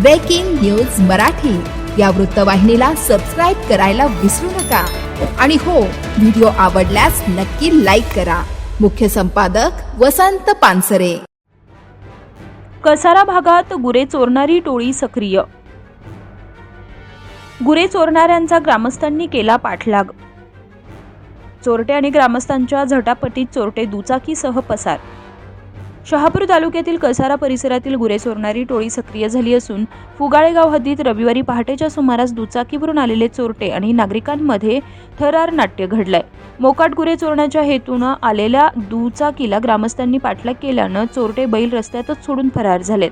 Breaking news Marathi या वृत्तवाहिनीला subscribe करायला विसरू नका. आणि हो व्हिडिओ आवडल्यास नक्की लाईक करा. मुख्य संपादक वसंत पानसरे. कसारा भागात गुरे चोरणारी टोळी सक्रिय. गुरे चोरणाऱ्यांचा ग्रामस्थांनी केला पाठलाग. चोरटे आणि ग्रामस्थांच्या झटापटीत चोरटे दुचाकीसह पसार शहापूर तालुक्यातील कसारा परिसरातील गुरे चोरणारी टोळी सक्रिय झाली असून फुगाळेगाव हद्दीत रविवारी पहाटेच्या सुमारास दुचाकीवरून आलेले चोरटे आणि नागरिकांमध्ये थरार नाट्य घडलंय. मोकाट गुरे चोरण्याच्या हेतूनं आलेल्या दुचाकीला ग्रामस्थांनी पाठलाग केल्यानं चोरटे बैल रस्त्यातच सोडून फरार झालेत.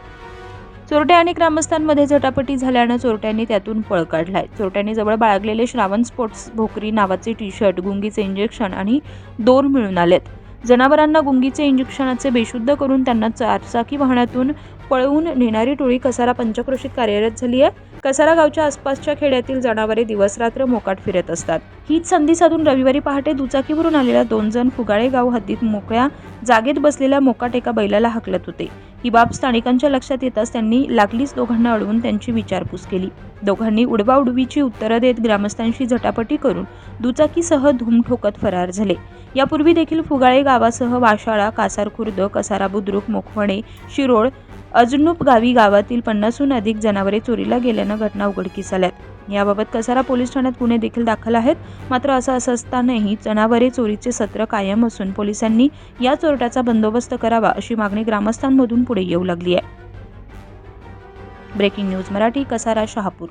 चोरटे आणि ग्रामस्थांमध्ये झटापटी झाल्यानं चोरट्यांनी त्यातून पळ काढलाय. चोरट्यांनी जवळ बाळगलेले श्रावण स्पोर्ट्स भोकरी नावाचे टी शर्ट गुंगीचे इंजेक्शन आणि दोर मिळून आलेत. जनावरांना गुंगीचे इंजेक्शनाचे बेशुद्ध करून त्यांना चारचाकी वाहनातून पळवून नेणारी टोळी कसारा पंचक्रोशीत कार्यरत झाली आहे. कसारा गावच्या आसपासच्या खेड्यातील जनावरे दिवसरात्र मोकाट फिरत असतात. हीच संधी साधून रविवारी पहाटे दुचाकीवरून आलेल्या दोन जण फुगाळे गाव हद्दीत मोकळ्या जागेत बसलेल्या मोकाट एका बैलाला हाकलत होते. ही बाब स्थानिकांच्या लक्षात येताच त्यांनी लागलीच दोघांना अडवून त्यांची विचारपूस केली. दोघांनी उडवाउडवीची उत्तरं देत ग्रामस्थांशी झटापटी करून दुचाकीसह धूम ठोकत फरार झाले. यापूर्वी देखील फुगाळे गावासह वाशाळा कासारखुर्द कसारा बुद्रुक मोखवणे शिरोळ अजनूप गावी गावातील पन्नासहून अधिक जनावरे चोरीला गेल्यानं घटना उघडकीस आल्यात. याबाबत कसारा पोलीस ठाण्यात गुन्हे देखील दाखल आहेत. मात्र असं असं असतानाही जनावरे चोरीचे सत्र कायम असून पोलिसांनी या चोरट्याचा बंदोबस्त करावा अशी मागणी ग्रामस्थांमधून पुढे येऊ लागली आहे. Breaking news Marathi Kasara Shahapur.